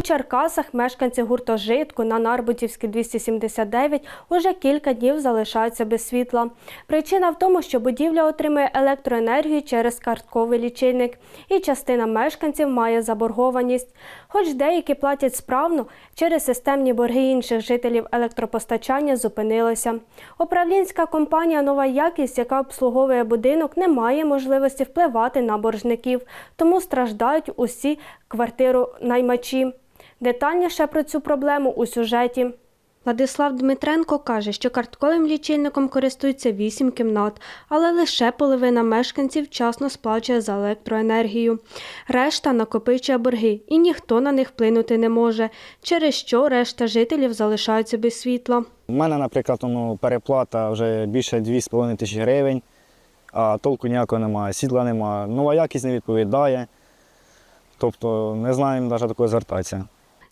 У Черкасах мешканці гуртожитку на Нарбутівській 279 уже кілька днів залишаються без світла. Причина в тому, що будівля отримує електроенергію через картковий лічильник, і частина мешканців має заборгованість. Хоч деякі платять справно, через системні борги інших жителів електропостачання зупинилися. Управлінська компанія Нова якість, яка обслуговує будинок, не має можливості впливати на боржників, тому страждають усі квартиру-наймачі. Детальніше про цю проблему у сюжеті. Владислав Дмитренко каже, що картковим лічильником користуються вісім кімнат, але лише половина мешканців вчасно сплачує за електроенергію. Решта накопичує борги, і ніхто на них вплинути не може, через що решта жителів залишаються без світла. У мене, наприклад, ну, переплата вже більше 2,5 тисячі гривень, а толку ніякого немає, сідла немає, нова якість не відповідає. Тобто не знаємо навіть до кого звертатися.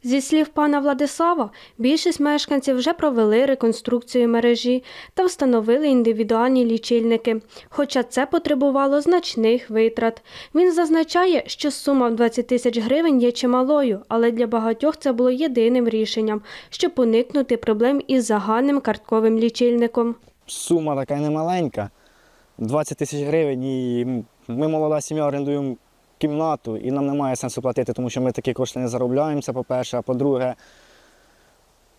Зі слів пана Владислава, більшість мешканців вже провели реконструкцію мережі та встановили індивідуальні лічильники, хоча це потребувало значних витрат. Він зазначає, що сума в 20 тисяч гривень є чималою, але для багатьох це було єдиним рішенням, щоб уникнути проблем із загальним картковим лічильником. Сума така немаленька, 20 тисяч гривень, і ми молода сім'я орендуємо кімнату, і нам немає сенсу платити, тому що ми такі кошти не заробляємо, це по-перше, а по-друге,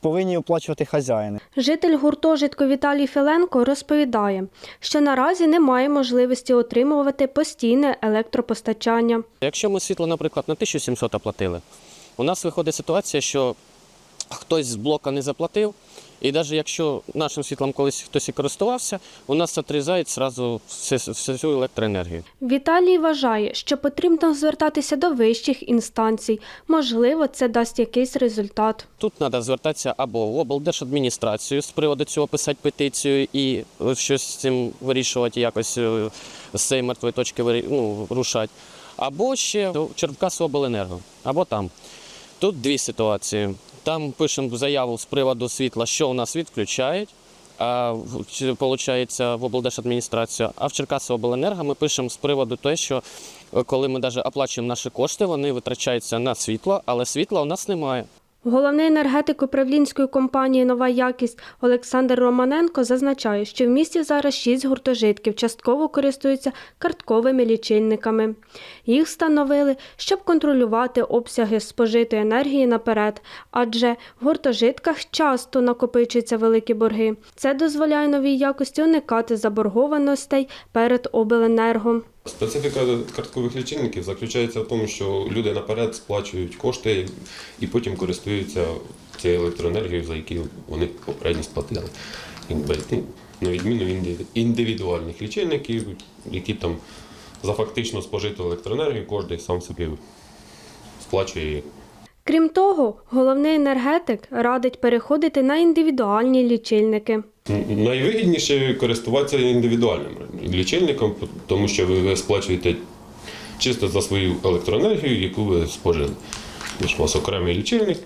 повинні оплачувати хазяїни. Житель гуртожитку Віталій Філенко розповідає, що наразі немає можливості отримувати постійне електропостачання. Якщо ми світло, наприклад, на 1700 оплатили, у нас виходить ситуація, що хтось з блока не заплатив, і навіть якщо нашим світлом колись хтось і користувався, у нас отрізають одразу всю, електроенергію. Віталій вважає, що потрібно звертатися до вищих інстанцій. Можливо, це дасть якийсь результат. Тут треба звертатися або в облдержадміністрацію з приводу цього писати петицію і е, щось з цим вирішувати, якось е, з цієї мертвої точки ну, рушати, або ще в Черкасу обленерго, або там. Тут дві ситуації. Там пишемо заяву з приводу світла, що у нас відключають. А в- в облдержадміністрацію, а в Черкасобленерго ми пишемо з приводу того, що е, коли ми навіть оплачуємо наші кошти, вони витрачаються на світло, але світла у нас немає. Головний енергетик управлінської компанії Нова якість Олександр Романенко зазначає, що в місті зараз шість гуртожитків частково користуються картковими лічильниками. Їх встановили, щоб контролювати обсяги спожитої енергії наперед, адже в гуртожитках часто накопичуються великі борги. Це дозволяє новій якості уникати заборгованостей перед обленерго. Специфіка карткових лічильників заключається в тому, що люди наперед сплачують кошти і потім користуються цією електроенергією, за які вони попередньо сплатили. Ну, На відміну від індивідуальних лічильників, які там за фактично спожиту електроенергію кожен сам собі сплачує її. Крім того, головний енергетик радить переходити на індивідуальні лічильники. Найвигідніше користуватися індивідуальним лічильником, тому що ви сплачуєте чисто за свою електроенергію, яку ви спожили. Тож у вас окремий лічильник,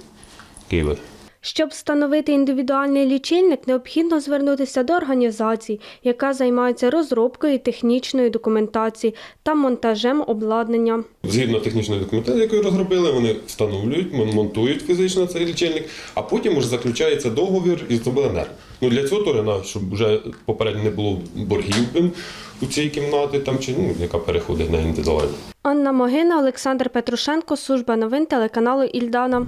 який ви Щоб встановити індивідуальний лічильник, необхідно звернутися до організації, яка займається розробкою технічної документації та монтажем обладнання. Згідно технічної документації, яку розробили, вони встановлюють, мон- монтують фізично цей лічильник, а потім вже заключається договір із обленерго. Ну для цього Торина, щоб вже попередньо не було боргів у цій кімнаті, там чи ну, яка переходить на індивідуальну. Анна Могина, Олександр Петрушенко, служба новин телеканалу Ільдана.